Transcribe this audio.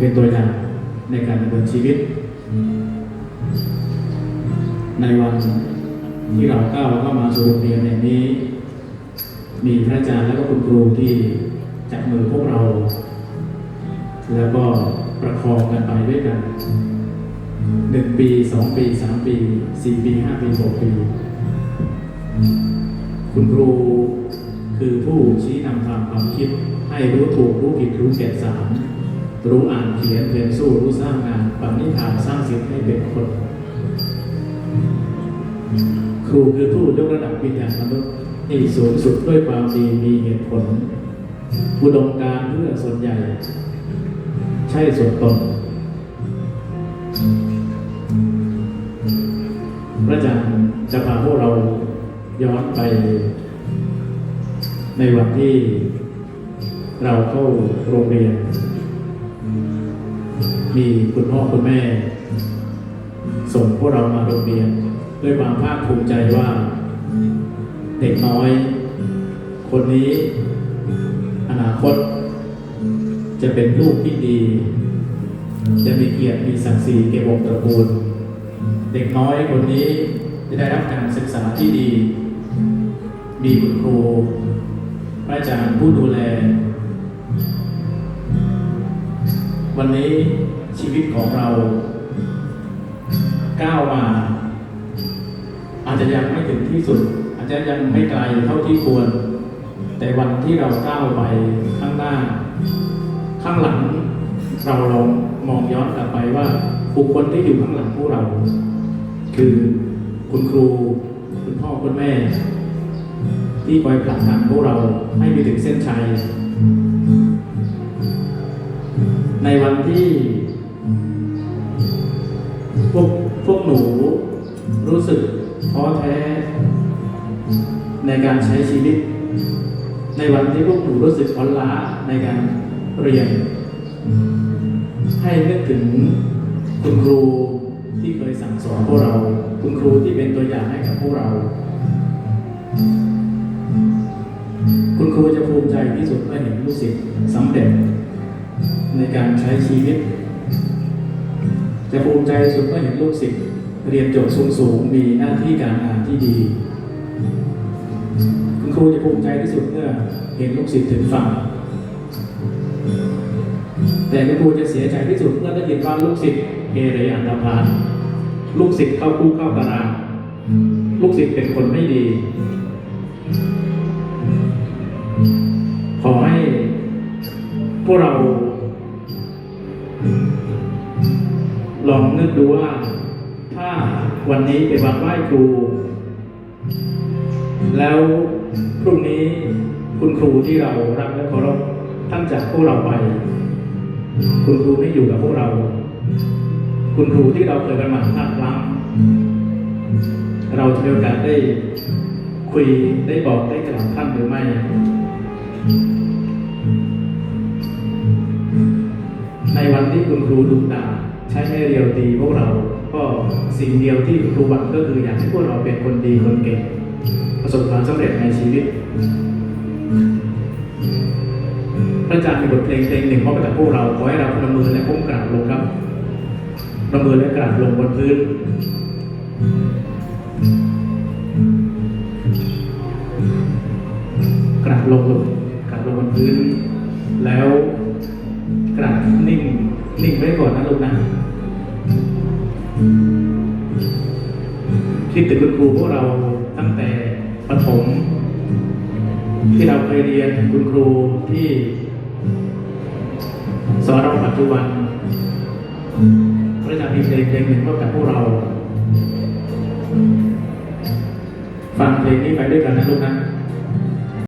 เป็นตัวอย่างในการดำเนินชีวิต ในวันที่เราก้าวเข้ามาสู่โรงเรียนแห่งนี้ มีพระอาจารย์และก็คุณครูที่จับมือพวกเรา แล้วก็ประคองกันไปด้วยกันหนึ่งปีสองปีสามปีสี่ปีห้าปีหกปี คุณครูคือผู้ชี้นำทางความคิดให้รู้ถูกรู้ผิดรู้แก่สาร รู้อ่านเขียนเรียนสู้รู้สร้างงานปณิธานสร้างสิ่งให้เป็นคน ครูคือผู้ยกระดับวิญญาณมนุษย์ให้สูงสุดด้วยความดีมีเหตุผลอุดมการเพื่อส่วนใหญ่ ใช่ส่วนตนพระอาจารย์จะพาพวกเราย้อนไป ในวันที่เราเข้าโรงเรียน มีคุณพ่อคุณแม่ ส่งพวกเรามาโรงเรียน ด้วยความภาคภูมิใจว่า เด็กน้อย คนนี้ อนาคต จะเป็นลูกที่ดี จะมีเกียรติมีศักดิ์ศรีเก็บวงตระกูล เด็กน้อยคนนี้จะได้รับการศึกษาที่ดี มีคุณครูพระอาจารย์ผู้ดูแล วันนี้ชีวิตของเราก้าวมา อาจจะยังไม่ถึงที่สุด อาจจะยังไม่ไกลเท่าที่ควร แต่วันที่เราก้าวไปข้างหน้า ข้างหลังเราลองมองย้อนกลับไปว่าบุคคลที่อยู่ข้างหลังพวกเรา คือคุณครู คุณพ่อคุณแม่ ที่คอยผลักดันพวกเราให้ไปถึงเส้นชัย วันที่พวกพวกหนูรู้สึกท้อแท้ ในการใช้ชีวิต ในวันที่พวกหนูรู้สึกอ่อนล้าในการเรียน ให้นึกถึงคุณครูที่เคยสั่งสอนพวกเรา คุณครูที่เป็นตัวอย่างให้กับพวกเรา คุณครูจะภูมิใจที่สุดเมื่อเห็นลูกศิษย์สำเร็จ ในการใช้ชีวิต จะภูมิใจที่สุดเมื่อเห็นลูกศิษย์เรียนจบสูงๆมีหน้าที่การงานที่ดี คุณครูจะภูมิใจที่สุดเมื่อเห็นลูกศิษย์ถึงฝั่งแต่คุณครูจะเสียใจที่สุดเมื่อได้ยินว่าลูกศิษย์เกเรอันธพาลลูกศิษย์เข้าคุกเข้าตาราง ลูกศิษย์เป็นคนไม่ดี ขอให้พวกเรา ลองนึกดูว่า ถ้าวันนี้เป็นวันไหว้ครู แล้วพรุ่งนี้คุณครูที่เรารักและเคารพท่านจากพวกเราไป คุณครูไม่อยู่กับพวกเรา คุณครูที่เราเคยกันมาหลายครั้งเราจะมีโอกาสได้คุยได้บอกได้กล่าวท่านหรือไม่ ในวันที่คุณครูดุด่า ใช้ให้เรียวตีพวกเรา ก็สิ่งเดียวที่ครูหวังก็คืออยากให้พวกเราเป็นคนดีคนเก่ง ประสบความสำเร็จในชีวิต พระอาจารย์มีบทเพลงเพลงหนึ่งมอบให้กับพวกเราขอให้เราพนมมือและก้มกราบลงครับพนมมือและกราบลงบนพื้นกราบลงลงกราบลงบนพื้น แล้วกราบนิ่ง นิ่ไว้ก่อนนะลูกนะคิดถึงคุณครูพวกเราตั้งแต่ประถม ที่เราเคยเรียนคุณครูที่สอนเราปัจจุบันพระอาจารย์มีเพลงเพลงหนึ่งก็กับพวกเรา ฟังเพลงนี้ไปด้วยกันนะลูกนะ